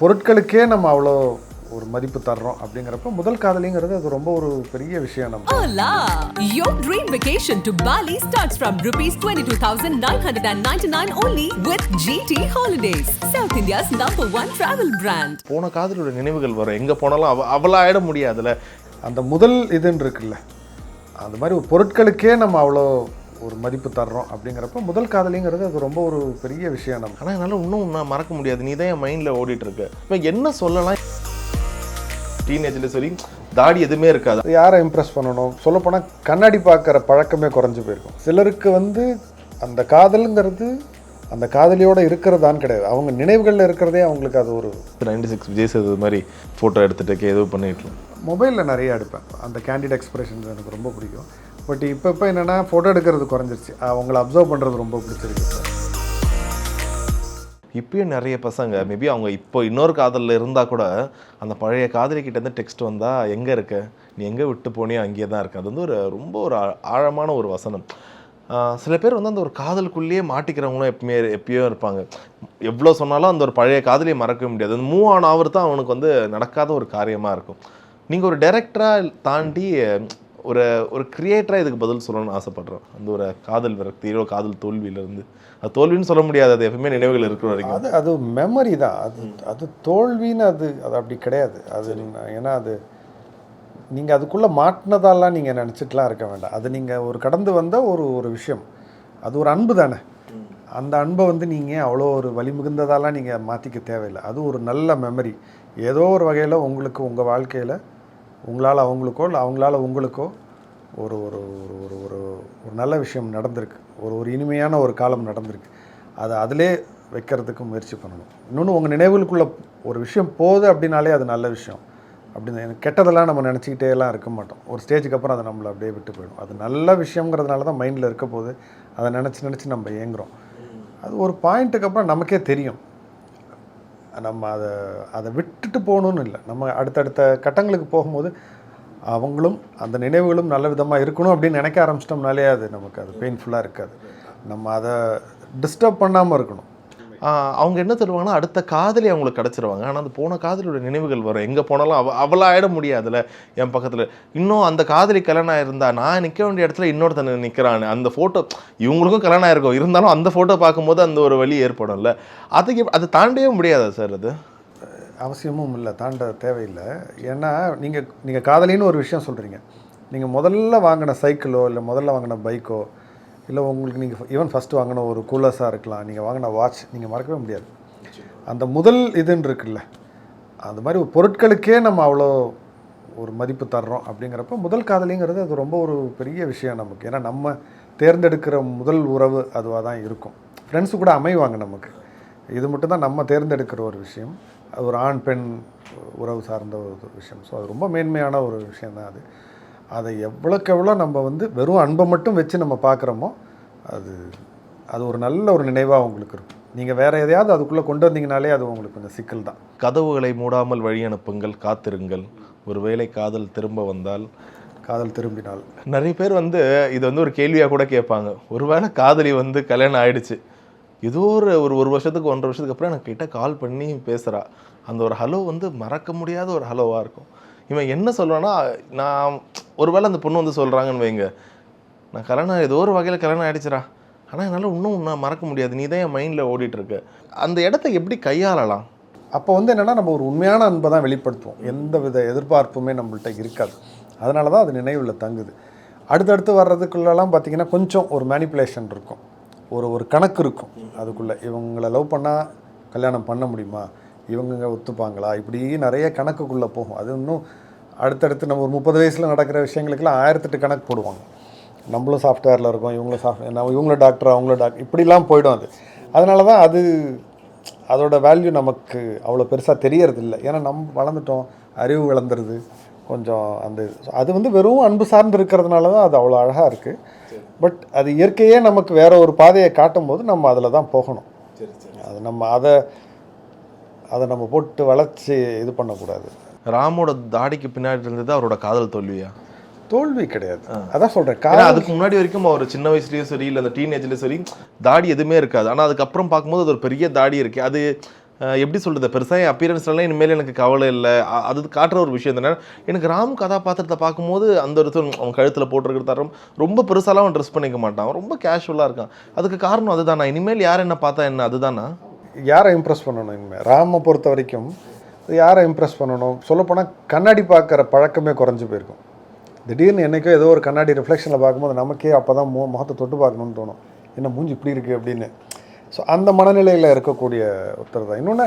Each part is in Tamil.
பொருட்களுக்கே நம்ம அவ்வளோ ஒரு மதிப்பு தர்றோம் அப்படிங்கிறப்ப முதல் காதலிங்கிறது அது ரொம்ப ஒரு பெரிய விஷயம் நம்ம Hola! Your dream vacation to Bali starts from rupees 22,999 only with GT Holidays, South India's number one travel brand. போன காதலோட நினைவுகள் வரும் எங்கே போனாலும் அவ அவளா ஆயிட முடியாதுல்ல அந்த முதல் இதுன்னு இருக்குல்ல அந்த மாதிரி ஒரு பொருட்களுக்கே நம்ம அவ்வளோ ஒரு மதிப்பு தர்றோம் அப்படிங்கிறப்ப முதல் காதலிங்கிறது அது ரொம்ப ஒரு பெரிய விஷயம் நம்ம. ஆனால் என்னால் இன்னும் நான் மறக்க முடியாது. நீ தான் என் மைண்டில் ஓடிட்டு இருக்க இப்போ என்ன சொல்லலாம்? டீனேஜில் சரி தாடி எதுவுமே இருக்காது. யாரை இம்ப்ரெஸ் பண்ணணும்? சொல்லப்போனால் கண்ணாடி பார்க்குற பழக்கமே குறைஞ்சு போயிருக்கும். சிலருக்கு வந்து அந்த காதலுங்கிறது அந்த காதலியோட இருக்கிறதான்னு கிடையாது. அவங்க நினைவுகளில் இருக்கிறதே அவங்களுக்கு அது ஒரு நைன்டி சிக்ஸ் விஜய் சேது மாதிரி ஃபோட்டோ எடுத்துட்டு ஏதோ பண்ணிட்டு மொபைலில் நிறைய எடுப்பேன். அந்த கேண்டிட் எக்ஸ்பிரஷன்ஸ் எனக்கு ரொம்ப பிடிக்கும். பட் இப்போ இப்போ என்னென்னா ஃபோட்டோ எடுக்கிறது குறைஞ்சிருச்சு. அவங்கள அப்சர்வ் பண்ணுறது ரொம்ப பிடிச்சிருக்கு. இப்பயும் நிறைய பசங்க மேபி அவங்க இப்போ இன்னொரு காதலில் இருந்தால் கூட அந்த பழைய காதலி டெக்ஸ்ட் வந்தால் எங்கே இருக்க? நீ எங்கே விட்டு போனியோ அங்கேயே தான் இருக்க. அது வந்து ஒரு ரொம்ப ஒரு ஆ- ஆழமான ஒரு வசனம். சில பேர் வந்து அந்த ஒரு காதலுக்குள்ளேயே மாட்டிக்கிறவங்களும் எப்பயுமே எப்பயோ இருப்பாங்க. எவ்வளோ சொன்னாலும் அந்த ஒரு பழைய காதலியை மறக்கவே முடியாது. அந்த மூவ் ஆன் ஆவர் தான் அவனுக்கு வந்து நடக்காத ஒரு காரியமாக இருக்கும். நீங்கள் ஒரு டைரக்டராக தாண்டி ஒரு ஒரு கிரியேட்டராக இதுக்கு பதில் சொல்லணும்னு ஆசைப்படுறோம். அந்த ஒரு காதல் விரக்தியிலோ காதல் தோல்வியிலேருந்து. அது தோல்வின்னு சொல்ல முடியாது அது எப்பவுமே நினைவுகள் இருக்கிற வரைக்கும். அது அது மெமரி தான். அது அது தோல்வின்னு அது அது அப்படி கிடையாது. அது ஏன்னா அது நீங்கள் அதுக்குள்ளே மாட்டினதாலாம் நீங்கள் நினச்சிட்டுலாம் இருக்க வேண்டாம். அது நீங்கள் ஒரு கடந்து வந்த ஒரு ஒரு விஷயம். அது ஒரு அன்பு தானே. அந்த அன்பை வந்து நீங்கள் அவ்வளோ ஒரு வழி மிகுந்ததாலாம் நீங்கள் மாற்றிக்க தேவையில்லை. அது ஒரு நல்ல மெமரி ஏதோ ஒரு வகையில் உங்களுக்கு உங்கள் வாழ்க்கையில் உங்களால் அவங்களுக்கோ இல்லை அவங்களால உங்களுக்கோ ஒரு ஒரு ஒரு ஒரு ஒரு ஒரு நல்ல விஷயம் நடந்திருக்கு. ஒரு ஒரு இனிமையான ஒரு காலம் நடந்திருக்கு. அதை அதிலே வைக்கிறதுக்கு முயற்சி பண்ணணும். இன்னொன்று உங்கள் நினைவுகளுக்குள்ள ஒரு விஷயம் போகுது அப்படின்னாலே அது நல்ல விஷயம். அப்படின்னு எனக்கு கெட்டதெல்லாம் நம்ம நினச்சிக்கிட்டே எல்லாம் இருக்க மாட்டோம். ஒரு ஸ்டேஜுக்கு அப்புறம் அதை நம்மளை அப்படியே விட்டு போயிடும். அது நல்ல விஷயங்கிறதுனால தான் மைண்டில் இருக்க போது அதை நினச்சி நினச்சி நம்ம ஏங்குறோம் அது ஒரு பாயிண்ட்டுக்கு அப்புறம் நமக்கே தெரியும். நம்ம அதை அதை விட்டுட்டு போகணும்னு இல்லை. நம்ம அடுத்தடுத்த கட்டங்களுக்கு போகும்போது அவங்களும் அந்த நினைவுகளும் நல்ல விதமாக இருக்கணும் அப்படின்னு நினைக்க ஆரம்பிச்சிட்டோம்னாலே அது நமக்கு அது பெயின்ஃபுல்லாக இருக்காது. நம்ம அதை டிஸ்டர்ப் பண்ணாமல் இருக்கணும். அவங்க என்ன தருவாங்கன்னா அடுத்த காதலி அவங்களுக்கு கிடச்சிருவாங்க. ஆனால் அந்த போன காதலியோட நினைவுகள் வரும். எங்கே போனாலும் அவ அவளாயிட முடியாதுல்ல என் பக்கத்தில். இன்னும் அந்த காதலி கல்யாணம் ஆயிருந்தா நான் நிற்க வேண்டிய இடத்துல இன்னொருத்தன் நிற்கிறான் அந்த ஃபோட்டோ இவங்களுக்கும் கல்யாணம் ஆயிருக்கும் இருந்தாலும் அந்த ஃபோட்டோ பார்க்கும்போது அந்த ஒரு வழி ஏற்படும்ல. அதுக்கு அதை தாண்டவே முடியாதா சார் அது? அவசியமும் இல்லை தாண்ட தேவையில்லை. ஏன்னா நீங்கள் நீங்கள் காதலின்னு ஒரு விஷயம் சொல்கிறீங்க நீங்கள் முதல்ல வாங்கின சைக்கிளோ இல்லை முதல்ல வாங்கின பைக்கோ இல்லை உங்களுக்கு நீங்கள் ஈவன் ஃபஸ்ட்டு வாங்கின ஒரு கூலர்ஸாக இருக்கலாம். நீங்கள் வாங்கின வாட்ச் நீங்கள் மறக்கவே முடியாது. அந்த முதல் இதுன்னு இருக்குல்ல அந்த மாதிரி ஒரு பொருட்களுக்கே நம்ம அவ்வளோ ஒரு மதிப்பு தர்றோம் அப்படிங்கிறப்ப முதல் காதலிங்கிறது அது ரொம்ப ஒரு பெரிய விஷயம் நமக்கு. ஏன்னா நம்ம தேர்ந்தெடுக்கிற முதல் உறவு அதுவாக தான் இருக்கும். ஃப்ரெண்ட்ஸு கூட அமைவாங்க நமக்கு. இது மட்டும் தான் நம்ம தேர்ந்தெடுக்கிற ஒரு விஷயம். அது ஒரு ஆண் பெண் உறவு சார்ந்த ஒரு விஷயம். ஸோ அது ரொம்ப மேன்மையான ஒரு விஷயம் தான் அது. அதை எவ்வளோக்கு எவ்வளோ நம்ம வந்து வெறும் அன்பை மட்டும் வச்சு நம்ம பார்க்குறோமோ அது அது ஒரு நல்ல ஒரு நினைவாக உங்களுக்கு இருக்கும். நீங்கள் வேறு எதையாவது அதுக்குள்ளே கொண்டு வந்தீங்கனாலே அது உங்களுக்கு கொஞ்சம் சிக்கல் தான். கதவுகளை மூடாமல் வழி அனுப்புங்கள் காத்திருங்கள். ஒருவேளை காதல் திரும்ப வந்தால். காதல் திரும்பினால். நிறைய பேர் வந்து இது வந்து ஒரு கேள்வியாக கூட கேட்பாங்க. ஒருவேளை காதலி வந்து கல்யாணம் ஆயிடுச்சு. ஏதோ ஒரு ஒரு ஒரு வருஷத்துக்கு ஒன்றரை வருஷத்துக்கு அப்புறம் எனக்கு கிட்ட கால் பண்ணி பேசுகிறா அந்த ஒரு ஹலோ வந்து மறக்க முடியாத ஒரு ஹலோவாக இருக்கும். இவன் என்ன சொல்லுவான்னா நான் ஒருவேளை அந்த பொண்ணு வந்து சொல்கிறாங்கன்னு வைங்க. நான் கல்யாணம் ஏதோ ஒரு வகையில் கல்யாணம் ஆயிடுச்சுடா. ஆனால் என்னால் இன்னும் நான் மறக்க முடியாது. நீ தான் என் மைண்டில் ஓடிட்டுருக்கு. அந்த இடத்த எப்படி கையாளலாம்? அப்போ வந்து என்னென்னா நம்ம ஒரு உண்மையான அன்பை தான் வெளிப்படுத்துவோம். எந்த வித எதிர்பார்ப்புமே நம்மள்ட்ட இருக்காது. அதனால தான் அது நினைவில் தங்குது. அடுத்தடுத்து வர்றதுக்குள்ளெல்லாம் பார்த்தீங்கன்னா கொஞ்சம் ஒரு மேனிப்புலேஷன் இருக்கும். ஒரு ஒரு கணக்கு இருக்கும். அதுக்குள்ளே இவங்களை லவ் பண்ணால் கல்யாணம் பண்ண முடியுமா? இவங்க ஒத்துப்பாங்களா? இப்படி நிறைய கணக்குக்குள்ளே போகும். அது இன்னும் அடுத்தடுத்து நம்ம ஒரு முப்பது வயசில் நடக்கிற விஷயங்களுக்கெல்லாம் ஆயிரத்தெட்டு கணக்கு போடுவாங்க. நம்மளும் சாஃப்ட்வேரில் இருக்கோம் இவங்களும் சாஃப்ட் நம்ம இவங்களும் டாக்டர் அவங்களும் டாக்டர் இப்படிலாம் போயிடும் அது. அதனால தான் அது அதோட வேல்யூ நமக்கு அவ்வளோ பெருசாக தெரியறது இல்லை ஏன்னா நம்ம வளர்ந்துட்டோம் அறிவு வளர்ந்துருது கொஞ்சம் அந்த அது வந்து வெறும் அன்பு சார்ந்து இருக்கிறதுனால தான் அது அவ்வளோ அழகாக இருக்குது பட் அது இயற்கையே நமக்கு வேற ஒரு பாதையை காட்டும் போது நம்ம அதில் தான் போகணும். அது நம்ம அதை அதை நம்ம போட்டு வளர்ச்சி இது பண்ணக்கூடாது. ராமோட தாடிக்கு பின்னாடி இருந்தது அவரோட காதல் தோல்வியா? தோல்வி கிடையாது. அதான் சொல்கிறேன் காதல் அதுக்கு முன்னாடி வரைக்கும் அவர் சின்ன வயசுலயும் சரி இல்லை அந்த டீனேஜ்லயும் சரி தாடி எதுவுமே இருக்காது. ஆனால் அதுக்கப்புறம் பார்க்கும்போது அது ஒரு பெரிய தாடி இருக்கு. அது எப்படி சொல்கிறது பெருசாக என் அப்பியரன்ஸ்லாம் இனிமேல் எனக்கு கவலை இல்லை. அது காட்டுற ஒரு விஷயம் தானே. எனக்கு ராம் கதாபாத்திரத்தை பார்க்கும்போது அந்த துணி, அவன் கழுத்தில் போட்டிருக்கிற தரம் ரொம்ப பெருசாலாம் அவன் ட்ரெஸ் பண்ணிக்க மாட்டான். ரொம்ப கேஷுவலாக இருக்கான். அதுக்கு காரணம் அதுதானா? இனிமேல் யார் என்ன பார்த்தா என்ன? அதுதானா? யாரை இம்ப்ரெஸ் பண்ணணும் இனிமேல் ராமை பொறுத்த வரைக்கும் யாரை இம்ப்ரெஸ் பண்ணணும்? சொல்லப்போனால் கண்ணாடி பார்க்குற பழக்கமே குறைஞ்சி போயிருக்கும். திடீர்னு என்றைக்கோ ஏதோ ஒரு கண்ணாடி ரிஃப்ளெக்ஷனில் பார்க்கும்போது நமக்கே அப்போ தான் மு முகத்தை தொட்டு பார்க்கணும்னு தோணும். என்ன மூஞ்சி இப்படி இருக்குது அப்படின்னு. ஸோ அந்த மனநிலையில் இருக்கக்கூடிய ஒருத்தர் தான். இன்னொன்று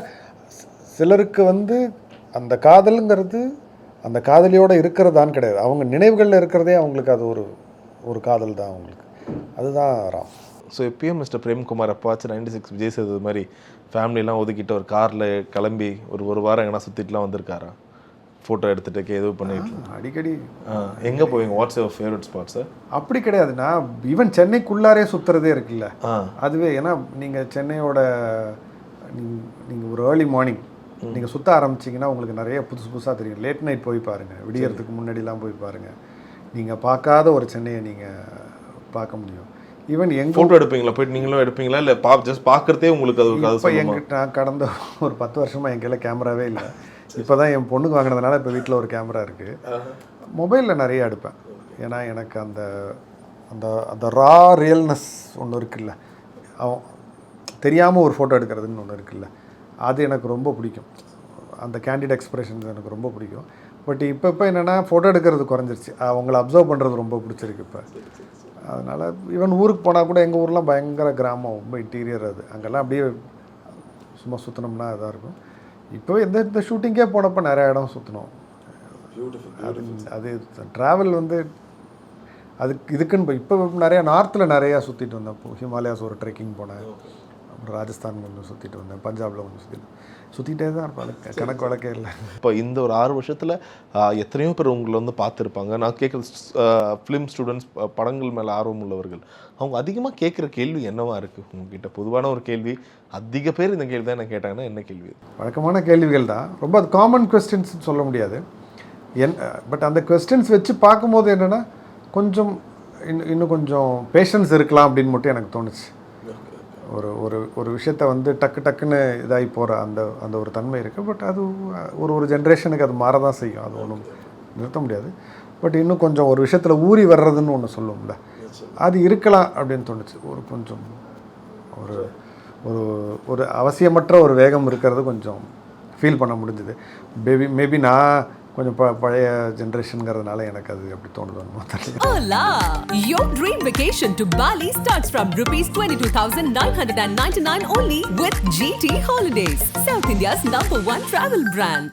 சிலருக்கு வந்து அந்த காதலுங்கிறது அந்த காதலியோடு இருக்கிறதான்னு கிடையாது. அவங்க நினைவுகளில் இருக்கிறதே அவங்களுக்கு அது ஒரு ஒரு காதல் தான் அவங்களுக்கு. அதுதான் ராம். ஸோ எப்பயும் மிஸ்டர் பிரேம்குமார் அப்பாச்சு நைன்டி சிக்ஸ் விஜய் சேது மாதிரி ஃபேமிலிலாம் ஒதுக்கிட்டு ஒரு காரில் கிளம்பி ஒரு ஒரு வாரம் எங்கன்னா சுற்றிட்டுலாம் வந்திருக்காரா? ஃபோட்டோ எடுத்துட்டு ஏதோ பண்ணிட்டு அடிக்கடி. எங்கே போவீங்க what's your favourite spot sir அப்படி கிடையாது. நான் ஈவன் சென்னைக்குள்ளாரே சுற்றுறதே இருக்குல்ல. அதுவே ஏன்னா நீங்கள் சென்னையோட நீங்கள் ஒரு ஏர்லி மார்னிங் நீங்கள் சுற்ற ஆரம்பிச்சிங்கன்னா உங்களுக்கு நிறைய புதுசு புதுசாக தெரியும். லேட் நைட் போய் பாருங்கள் விடியறதுக்கு முன்னாடிலாம் போய் பாருங்கள் நீங்கள் பார்க்காத ஒரு சென்னையை நீங்கள் பார்க்க முடியும். ஈவன் எங்க ஃபோட்டோ எடுப்பீங்களா? போயிட்டு நீங்களும் எடுப்பீங்களா? இல்லை பா ஜஸ்ட் பார்க்குறதே உங்களுக்கு அது இப்போ எங்கிட்ட நான் கடந்த ஒரு பத்து வருஷமாக என் கையில் கேமராவே இல்லை. இப்போ தான் என் பொண்ணுக்கு வாங்கினதுனால இப்போ வீட்டில் ஒரு கேமரா இருக்குது மொபைலில் நிறைய எடுப்பேன். ஏன்னா எனக்கு அந்த அந்த அந்த ரா ரியல்னஸ் ஒன்று இருக்குல்ல. அவன் தெரியாமல் ஒரு ஃபோட்டோ எடுக்கிறதுன்னு ஒன்று இருக்குல்ல. அது எனக்கு ரொம்ப பிடிக்கும். அந்த கேண்டிட் எக்ஸ்பிரஷன்ஸ் எனக்கு ரொம்ப பிடிக்கும். பட் இப்போ இப்போ என்னென்னா ஃபோட்டோ எடுக்கிறது குறைஞ்சிருச்சு. அவங்கள அப்சர்வ் பண்ணுறது ரொம்ப பிடிச்சிருக்கு இப்போ. அதனால் ஈவன் ஊருக்கு போனால் கூட எங்கள் ஊர்லாம் பயங்கர கிராமம் ரொம்ப இன்டீரியர் அது. அங்கெல்லாம் அப்படியே சும்மா சுற்றினோம்னா இதாக இருக்கும். இப்போ எந்த இந்த ஷூட்டிங்கே போனப்போ நிறைய இடம் சுற்றினோம் அது அது ட்ராவல் வந்து அதுக்கு இதுக்குன்னு இப்போ நிறையா நார்த்தில் நிறையா சுற்றிட்டு வந்தேன். இப்போ ஹிமாலயாஸ் ஒரு ட்ரெக்கிங் போனேன். அப்புறம் ராஜஸ்தான் கொஞ்சம் சுற்றிட்டு வந்தேன். பஞ்சாபில் கொஞ்சம் சுற்றிட்டு சுற்றிட்டே தான் இருப்பாங்க கணக்கு வழக்கே இல்லை. இப்போ இந்த ஒரு ஆறு வருஷத்தில் எத்தனையோ பேர் உங்களை வந்து பார்த்துருப்பாங்க. நான் கேட்குற ஃபிலிம் ஸ்டூடெண்ட்ஸ் படங்கள் மேலே ஆர்வம் உள்ளவர்கள். அவங்க அதிகமாக கேட்குற கேள்வி என்னவா இருக்குது உங்ககிட்ட பொதுவான ஒரு கேள்வி. அதிக பேர் இந்த கேள்வி தான் என்ன கேட்டாங்கன்னா என்ன கேள்வி? வழக்கமான கேள்விகள் தான். ரொம்ப அது காமன் கொஸ்டின்ஸ் சொல்ல முடியாது. என் பட் அந்த கொஸ்டின்ஸ் வச்சு பார்க்கும்போது என்னென்னா கொஞ்சம் இன்னும் இன்னும் கொஞ்சம் பேஷன்ஸ் இருக்கலாம் அப்படின்னு மட்டும் எனக்கு தோணுச்சு. ஒரு ஒரு ஒரு விஷயத்த வந்து டக்கு டக்குன்னு இதாகி போகிற அந்த அந்த ஒரு தன்மை இருக்குது பட் அது ஒரு ஒரு ஜென்ரேஷனுக்கு அது மாற தான் செய்யும். அது ஒன்றும் நிறுத்த முடியாது. பட் இன்னும் கொஞ்சம் ஒரு விஷயத்தில் ஊறி வர்றதுன்னு ஒன்று சொல்லுவோம்ல. அது இருக்கலாம் அப்படின்னு தோணுச்சு. ஒரு கொஞ்சம் ஒரு ஒரு ஒரு அவசியமற்ற ஒரு வேகம் இருக்கிறது கொஞ்சம் ஃபீல் பண்ண முடிஞ்சுது. மேபி மேபி நான் கொஞ்சம் ப பழைய ஜென்ரேஷனுங்கிறதுனால எனக்கு அது எப்படி தோணுதோ தெரியல Hola! Your dream vacation to Bali starts from rupees 22,999 only with GT Holidays, South India's number one travel brand.